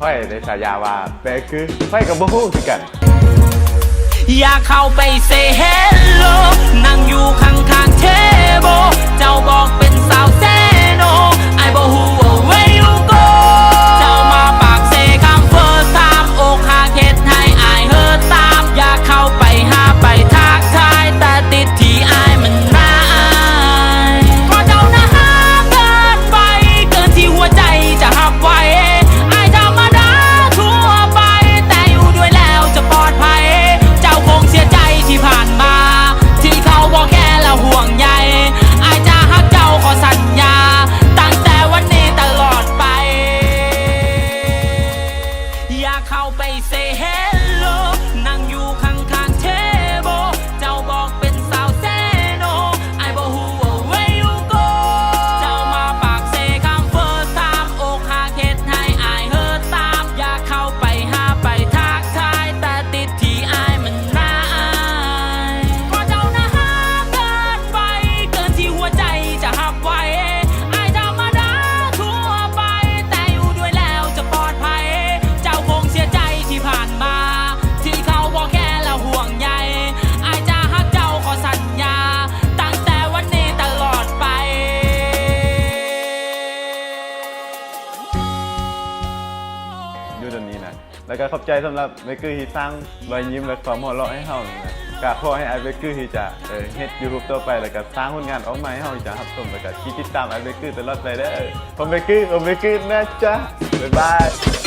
ค่อยได้ฉายาว่าเบคือค่อยกับบ่ฮู้คือกัน อยากเข้าไปเซเฮลโลนั่ง บอกและห่วงใยอายจะฮักเจ้าขอสัญญา ตั้งแต่วันนี้ตลอดไป อยากเข้าไปเซเฮ อยู่ตรงนี้นะ แล้วก็ขอบใจสำหรับเบเกอร์ที่สร้างรอยยิ้มและความหัวเราะให้เฮานะกะขอให้ไอเบเกอร์ที่จะเออเฮ็ดยูทูบต่อไปแล้วก็สร้างผลงานออกมาให้เฮาจะรับชมแล้วก็ติดตามไอเบเกอร์ตลอดไปเด้อผมเบเกอร์ผมเบเกอร์นะจ๊ะบ๊ายบาย